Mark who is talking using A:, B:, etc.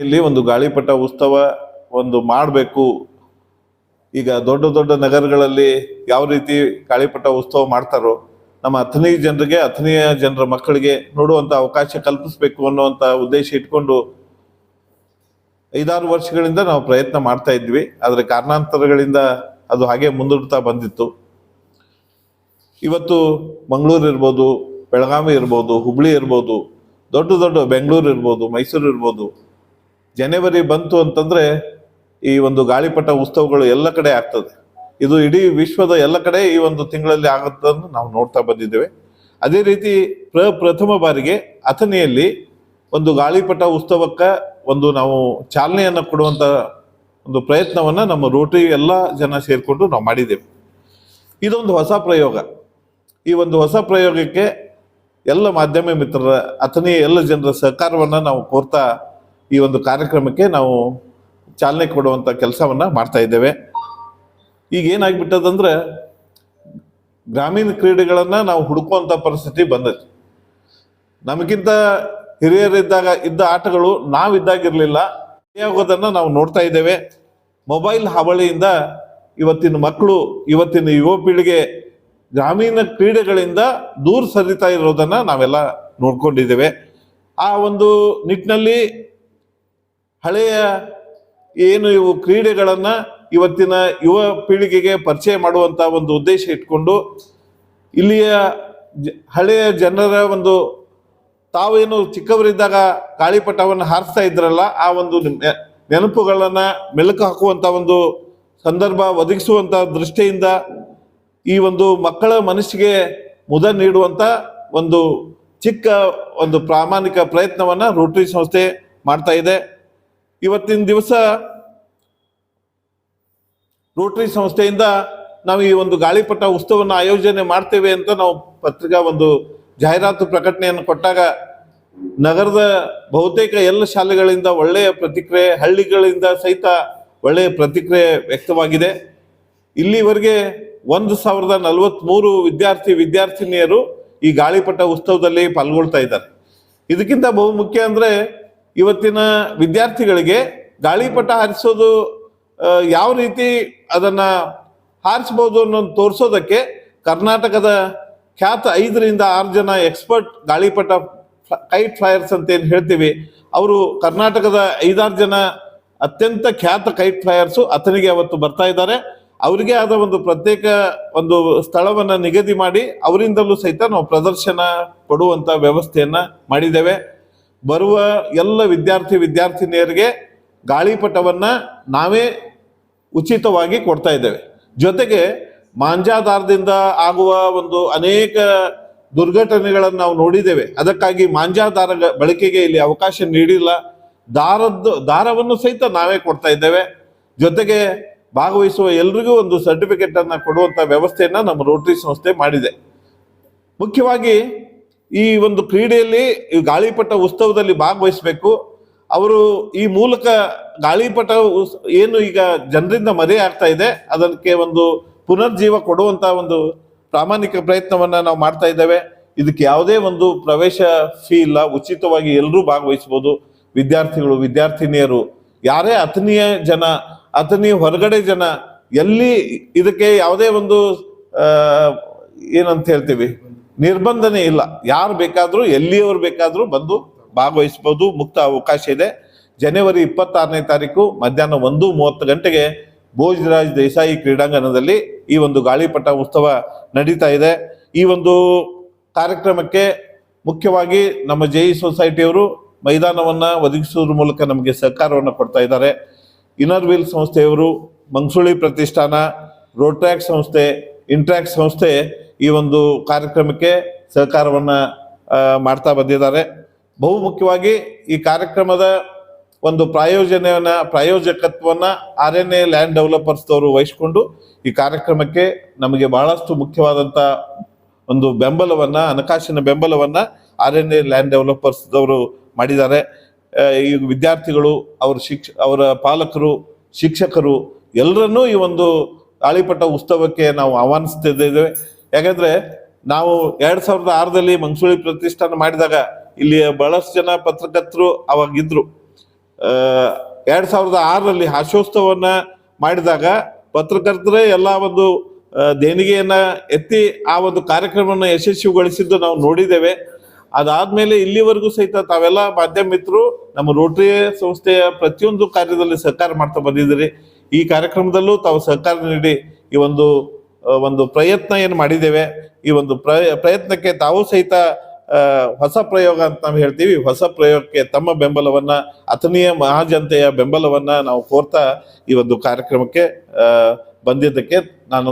A: ಅಥಣಿಯಲ್ಲಿ ಒಂದು ಗಾಳಿಪಟ ಉತ್ಸವ ಒಂದು ಮಾಡಬೇಕು. ಈಗ ದೊಡ್ಡ ದೊಡ್ಡ ನಗರಗಳಲ್ಲಿ ಯಾವ ರೀತಿ ಗಾಳಿಪಟ ಉತ್ಸವ ಮಾಡ್ತಾರೋ, ನಮ್ಮ ಅಥನಿ ಜನರಿಗೆ ಅಥನಿಯ ಜನರ ಮಕ್ಕಳಿಗೆ ನೋಡುವಂಥ ಅವಕಾಶ ಕಲ್ಪಿಸಬೇಕು ಅನ್ನುವಂಥ ಉದ್ದೇಶ ಇಟ್ಕೊಂಡು ಐದಾರು ವರ್ಷಗಳಿಂದ ನಾವು ಪ್ರಯತ್ನ ಮಾಡ್ತಾ ಇದ್ವಿ. ಆದರೆ ಕಾರಣಾಂತರಗಳಿಂದ ಅದು ಹಾಗೆ ಮುಂದೂಡ್ತಾ ಬಂದಿತ್ತು. ಇವತ್ತು ಮಂಗಳೂರು ಇರ್ಬೋದು, ಬೆಳಗಾವಿ ಇರ್ಬೋದು, ಹುಬ್ಳಿ ಇರ್ಬೋದು, ದೊಡ್ಡ ದೊಡ್ಡ ಬೆಂಗಳೂರು ಇರ್ಬೋದು, ಮೈಸೂರು ಇರ್ಬೋದು ಜನವರಿ ಬಂತು ಅಂತಂದ್ರೆ ಈ ಒಂದು ಗಾಳಿಪಟ ಉತ್ಸವಗಳು ಎಲ್ಲ ಕಡೆ ಆಗ್ತದೆ. ಇದು ಇಡೀ ವಿಶ್ವದ ಎಲ್ಲ ಕಡೆ ಈ ಒಂದು ತಿಂಗಳಲ್ಲಿ ಆಗುತ್ತದನ್ನು ನಾವು ನೋಡ್ತಾ ಬಂದಿದ್ದೇವೆ. ಅದೇ ರೀತಿ ಪ್ರ ಪ್ರಥಮ ಬಾರಿಗೆ ಅಥನಿಯಲ್ಲಿ ಒಂದು ಗಾಳಿಪಟ ಉತ್ಸವಕ್ಕೆ ಒಂದು ನಾವು ಚಾಲನೆಯನ್ನು ಕೊಡುವಂತ ಒಂದು ಪ್ರಯತ್ನವನ್ನ ನಮ್ಮ ರೋಟರಿ ಎಲ್ಲ ಜನ ಸೇರಿಕೊಂಡು ನಾವು ಮಾಡಿದ್ದೇವೆ. ಇದೊಂದು ಹೊಸ ಪ್ರಯೋಗ. ಈ ಒಂದು ಹೊಸ ಪ್ರಯೋಗಕ್ಕೆ ಎಲ್ಲ ಮಾಧ್ಯಮ ಮಿತ್ರರ ಅಥನಿಯ ಎಲ್ಲ ಜನರ ಸಹಕಾರವನ್ನ ನಾವು ಕೋರ್ತಾ ಈ ಒಂದು ಕಾರ್ಯಕ್ರಮಕ್ಕೆ ನಾವು ಚಾಲನೆ ಕೊಡುವಂತ ಕೆಲಸವನ್ನ ಮಾಡ್ತಾ ಇದ್ದೇವೆ. ಈಗ ಏನಾಗ್ಬಿಟ್ಟದಂದ್ರೆ ಗ್ರಾಮೀಣ ಕ್ರೀಡೆಗಳನ್ನ ನಾವು ಹುಡುಕುವಂತ ಪರಿಸ್ಥಿತಿ ಬಂದೈತಿ. ನಮಗಿಂತ ಹಿರಿಯರಿದ್ದಾಗ ಇದ್ದ ಆಟಗಳು ನಾವಿದ್ದಾಗಿರಲಿಲ್ಲ. ಆಗೋದನ್ನು ನಾವು ನೋಡ್ತಾ ಇದ್ದೇವೆ. ಮೊಬೈಲ್ ಹಾವಳಿಯಿಂದ ಇವತ್ತಿನ ಮಕ್ಕಳು, ಇವತ್ತಿನ ಯುವ ಪೀಳಿಗೆ ಗ್ರಾಮೀಣ ಕ್ರೀಡೆಗಳಿಂದ ದೂರ ಸರಿತಾ ಇರೋದನ್ನ ನಾವೆಲ್ಲ ನೋಡ್ಕೊಂಡಿದ್ದೇವೆ. ಆ ಒಂದು ನಿಟ್ಟಿನಲ್ಲಿ ಹಳೆಯ ಏನು ಇವು ಕ್ರೀಡೆಗಳನ್ನು ಇವತ್ತಿನ ಯುವ ಪೀಳಿಗೆಗೆ ಪರಿಚಯ ಮಾಡುವಂತ ಒಂದು ಉದ್ದೇಶ ಇಟ್ಕೊಂಡು ಇಲ್ಲಿಯ ಹಳೆಯ ಜನರ ಒಂದು ತಾವೇನು ಚಿಕ್ಕವರಿದ್ದಾಗ ಕಾಳಿಪಟವನ್ನು ಹಾರಿಸ್ತಾ ಇದ್ರಲ್ಲ, ಆ ಒಂದು ನೆನಪುಗಳನ್ನು ಮೆಲುಕು ಹಾಕುವಂತ ಒಂದು ಸಂದರ್ಭ ಒದಗಿಸುವಂತ ದೃಷ್ಟಿಯಿಂದ ಈ ಒಂದು ಮಕ್ಕಳ ಮನಸ್ಸಿಗೆ ಮುದ ನೀಡುವಂತ ಒಂದು ಚಿಕ್ಕ ಒಂದು ಪ್ರಾಮಾಣಿಕ ಪ್ರಯತ್ನವನ್ನ ರೋಟರಿ ಸಂಸ್ಥೆ ಮಾಡ್ತಾ ಇದೆ. ಇವತ್ತಿನ ದಿವಸ ರೋಟರಿ ಸಂಸ್ಥೆಯಿಂದ ನಾವು ಈ ಒಂದು ಗಾಳಿಪಟ ಉತ್ಸವವನ್ನು ಆಯೋಜನೆ ಮಾಡ್ತೇವೆ ಅಂತ ನಾವು ಪತ್ರಿಕಾ ಒಂದು ಜಾಹೀರಾತು ಪ್ರಕಟಣೆಯನ್ನು ಕೊಟ್ಟಾಗ ನಗರದ ಬಹುತೇಕ ಎಲ್ಲ ಶಾಲೆಗಳಿಂದ ಒಳ್ಳೆಯ ಪ್ರತಿಕ್ರಿಯೆ, ಹಳ್ಳಿಗಳಿಂದ ಸಹಿತ ಒಳ್ಳೆಯ ಪ್ರತಿಕ್ರಿಯೆ ವ್ಯಕ್ತವಾಗಿದೆ. ಇಲ್ಲಿವರೆಗೆ ಒಂದು ಸಾವಿರದ ನಲವತ್ತ್ಮೂರು ವಿದ್ಯಾರ್ಥಿ, ವಿದ್ಯಾರ್ಥಿನಿಯರು ಈ ಗಾಳಿಪಟ ಉತ್ಸವದಲ್ಲಿ ಪಾಲ್ಗೊಳ್ತಾ ಇದ್ದಾರೆ. ಇದಕ್ಕಿಂತ ಬಹುಮುಖ್ಯ ಅಂದರೆ ಅಂದ್ರೆ ಇವತ್ತಿನ ವಿದ್ಯಾರ್ಥಿಗಳಿಗೆ ಗಾಳಿಪಟ ಹಾರಿಸೋದು ಯಾವ ರೀತಿ ಅದನ್ನ ಹಾರಿಸ್ಬೋದು ಅನ್ನೋದು ತೋರಿಸೋದಕ್ಕೆ ಕರ್ನಾಟಕದ ಖ್ಯಾತ ಐದರಿಂದ ಆರು ಜನ ಎಕ್ಸ್ಪರ್ಟ್ ಗಾಳಿಪಟ ಕೈಟ್ ಫ್ಲೈಯರ್ಸ್ ಅಂತ ಏನು ಹೇಳ್ತೀವಿ. ಅವರು ಕರ್ನಾಟಕದ ಐದಾರು ಜನ ಅತ್ಯಂತ ಖ್ಯಾತ ಕೈಟ್ ಫ್ಲೈಯರ್ಸು ಅತನಿಗೆ ಅವತ್ತು ಬರ್ತಾ ಇದ್ದಾರೆ. ಅವರಿಗೆ ಆದ ಒಂದು ಪ್ರತ್ಯೇಕ ಒಂದು ಸ್ಥಳವನ್ನು ನಿಗದಿ ಮಾಡಿ ಅವರಿಂದಲೂ ಸಹಿತ ನಾವು ಪ್ರದರ್ಶನ ಕೊಡುವಂಥ ವ್ಯವಸ್ಥೆಯನ್ನು ಮಾಡಿದ್ದೇವೆ. ಬರುವ ಎಲ್ಲ ವಿದ್ಯಾರ್ಥಿ ವಿದ್ಯಾರ್ಥಿನಿಯರಿಗೆ ಗಾಳಿಪಟವನ್ನ ನಾವೇ ಉಚಿತವಾಗಿ ಕೊಡ್ತಾ ಇದ್ದೇವೆ. ಜೊತೆಗೆ ಮಾಂಜಾದಾರದಿಂದ ಆಗುವ ಒಂದು ಅನೇಕ ದುರ್ಘಟನೆಗಳನ್ನು ನಾವು ನೋಡಿದ್ದೇವೆ. ಅದಕ್ಕಾಗಿ ಮಾಂಜಾದಾರ ಬಳಕೆಗೆ ಇಲ್ಲಿ ಅವಕಾಶ ನೀಡಿಲ್ಲ. ದಾರದ್ದು, ದಾರವನ್ನು ಸಹಿತ ನಾವೇ ಕೊಡ್ತಾ ಇದ್ದೇವೆ. ಜೊತೆಗೆ ಭಾಗವಹಿಸುವ ಎಲ್ರಿಗೂ ಒಂದು ಸರ್ಟಿಫಿಕೇಟ್ ಅನ್ನ ಕೊಡುವಂತ ವ್ಯವಸ್ಥೆಯನ್ನ ನಮ್ಮ ರೋಟರಿ ಸಂಸ್ಥೆ ಮಾಡಿದೆ. ಮುಖ್ಯವಾಗಿ ಈ ಒಂದು ಕ್ರೀಡೆಯಲ್ಲಿ ಈ ಗಾಳಿಪಟ ಉತ್ಸವದಲ್ಲಿ ಭಾಗವಹಿಸಬೇಕು. ಅವರು ಈ ಮೂಲಕ ಗಾಳಿಪಟ ಏನು ಈಗ ಜನರಿಂದ ಮರೆ ಆಗ್ತಾ ಇದೆ. ಅದಕ್ಕೆ ಒಂದು ಪುನರ್ಜೀವ ಕೊಡುವಂತ ಒಂದು ಪ್ರಾಮಾಣಿಕ ಪ್ರಯತ್ನವನ್ನ ನಾವು ಮಾಡ್ತಾ ಇದ್ದೇವೆ. ಇದಕ್ಕೆ ಯಾವುದೇ ಒಂದು ಪ್ರವೇಶ ಫೀ ಇಲ್ಲ. ಉಚಿತವಾಗಿ ಎಲ್ಲರೂ ಭಾಗವಹಿಸಬಹುದು ವಿದ್ಯಾರ್ಥಿಗಳು, ವಿದ್ಯಾರ್ಥಿನಿಯರು, ಯಾರೇ ಅತನೀಯ ಜನ ಅಥನಿ ಹೊರಗಡೆ ಜನ, ಎಲ್ಲಿ ಇದಕ್ಕೆ ಯಾವುದೇ ಒಂದು ಏನಂತ ಹೇಳ್ತೀವಿ? ನಿರ್ಬಂಧನೆ ಇಲ್ಲ. ಯಾರು ಬೇಕಾದರೂ, ಎಲ್ಲಿಯವರು ಬೇಕಾದರೂ ಬಂದು ಭಾಗವಹಿಸ್ಬೋದು. ಮುಕ್ತ ಅವಕಾಶ ಇದೆ. ಜನವರಿ ಇಪ್ಪತ್ತಾರನೇ ತಾರೀಕು ಮಧ್ಯಾಹ್ನ ಒಂದು ಮೂವತ್ತು ಗಂಟೆಗೆ ಭೋಜರಾಜ್ ದೇಸಾಯಿ ಕ್ರೀಡಾಂಗಣದಲ್ಲಿ ಈ ಒಂದು ಗಾಳಿಪಟ ಉತ್ಸವ ನಡೀತಾ ಇದೆ. ಈ ಒಂದು ಕಾರ್ಯಕ್ರಮಕ್ಕೆ ಮುಖ್ಯವಾಗಿ ನಮ್ಮ ಜೈ ಸೊಸೈಟಿಯವರು ಮೈದಾನವನ್ನು ಒದಗಿಸುವುದ್ರ ಮೂಲಕ ನಮಗೆ ಸಹಕಾರವನ್ನು ಕೊಡ್ತಾ ಇದ್ದಾರೆ. ಇನ್ನರ್ ವೀಲ್ ಸಂಸ್ಥೆಯವರು ಮಂಗಸುಳಿ ಪ್ರತಿಷ್ಠಾನ ರೋಟ್ರ್ಯಾಕ್ ಸಂಸ್ಥೆ ಇಂಟ್ರ್ಯಾಕ್ ಸಂಸ್ಥೆ ಈ ಒಂದು ಕಾರ್ಯಕ್ರಮಕ್ಕೆ ಸಹಕಾರವನ್ನು ಮಾಡ್ತಾ ಬಂದಿದ್ದಾರೆ. ಬಹು ಮುಖ್ಯವಾಗಿ ಈ ಕಾರ್ಯಕ್ರಮದ ಒಂದು ಪ್ರಾಯೋಜನೆಯನ್ನ, ಪ್ರಾಯೋಜಕತ್ವವನ್ನ ಆರ್ ಎನ್ ಎ ಲ್ಯಾಂಡ್ ಡೆವಲಪರ್ಸ್ದವರು ವಹಿಸಿಕೊಂಡು ಈ ಕಾರ್ಯಕ್ರಮಕ್ಕೆ ನಮಗೆ ಬಹಳಷ್ಟು ಮುಖ್ಯವಾದಂತ ಒಂದು ಬೆಂಬಲವನ್ನ, ಹಣಕಾಸಿನ ಬೆಂಬಲವನ್ನ ಆರ್ ಎನ್ ಎ ಲ್ಯಾಂಡ್ ಡೆವಲಪರ್ಸ್ದವರು ಮಾಡಿದ್ದಾರೆ. ಈ ವಿದ್ಯಾರ್ಥಿಗಳು, ಅವರ ಶಿಕ್ಷ, ಅವರ ಪಾಲಕರು, ಶಿಕ್ಷಕರು ಎಲ್ಲರನ್ನೂ ಈ ಒಂದು ಗಾಳಿಪಟ ಉತ್ಸವಕ್ಕೆ ನಾವು ಆಹ್ವಾನಿಸ್ತಿದ್ದೇವೆ ಯಾಕಂದ್ರೆ ನಾವು ಎರಡ್ ಸಾವಿರದ ಆರದಲ್ಲಿ ಮಂಗಸೂಳಿ ಪ್ರತಿಷ್ಠಾನ ಮಾಡಿದಾಗ ಇಲ್ಲಿ ಬಹಳಷ್ಟು ಜನ ಪತ್ರಕರ್ತರು ಅವಾಗಿದ್ರು. ಎರಡ್ ಸಾವಿರದ ಆರರಲ್ಲಿ ಹಾಸ್ಯೋತ್ಸವವನ್ನ ಮಾಡಿದಾಗ ಪತ್ರಕರ್ತರೇ ಎಲ್ಲ ಒಂದು ದೇಣಿಗೆಯನ್ನ ಎತ್ತಿ ಆ ಒಂದು ಕಾರ್ಯಕ್ರಮವನ್ನು ಯಶಸ್ವಿಗೊಳಿಸಿದ್ದು ನಾವು ನೋಡಿದ್ದೇವೆ. ಅದಾದ್ಮೇಲೆ ಇಲ್ಲಿವರೆಗೂ ಸಹಿತ ತಾವೆಲ್ಲ ಮಾಧ್ಯಮ ಮಿತ್ರರು ನಮ್ಮ ರೋಟರಿ ಸಂಸ್ಥೆಯ ಪ್ರತಿಯೊಂದು ಕಾರ್ಯದಲ್ಲಿ ಸಹಕಾರ ಮಾಡ್ತಾ ಬಂದಿದ್ದೀರಿ. ಈ ಕಾರ್ಯಕ್ರಮದಲ್ಲೂ ತಾವು ಸಹಕಾರ ನೀಡಿ ಈ ಒಂದು ಒಂದು ಪ್ರಯತ್ನ ಏನು ಮಾಡಿದ್ದೇವೆ, ಈ ಒಂದು ಪ್ರಯ- ಪ್ರಯತ್ನಕ್ಕೆ ತಾವು ಸಹಿತ ಹೊಸ ಪ್ರಯೋಗ ಅಂತ ನಾವು ಹೇಳ್ತೀವಿ. ಹೊಸ ಪ್ರಯೋಗಕ್ಕೆ ತಮ್ಮ ಬೆಂಬಲವನ್ನ ಅಥನೀಯ ಮಹಾಜನತೆಯ ಬೆಂಬಲವನ್ನ ನಾವು ಕೋರ್ತಾ ಈ ಒಂದು ಕಾರ್ಯಕ್ರಮಕ್ಕೆ ಬಂದಿದ್ದಕ್ಕೆ ನಾನು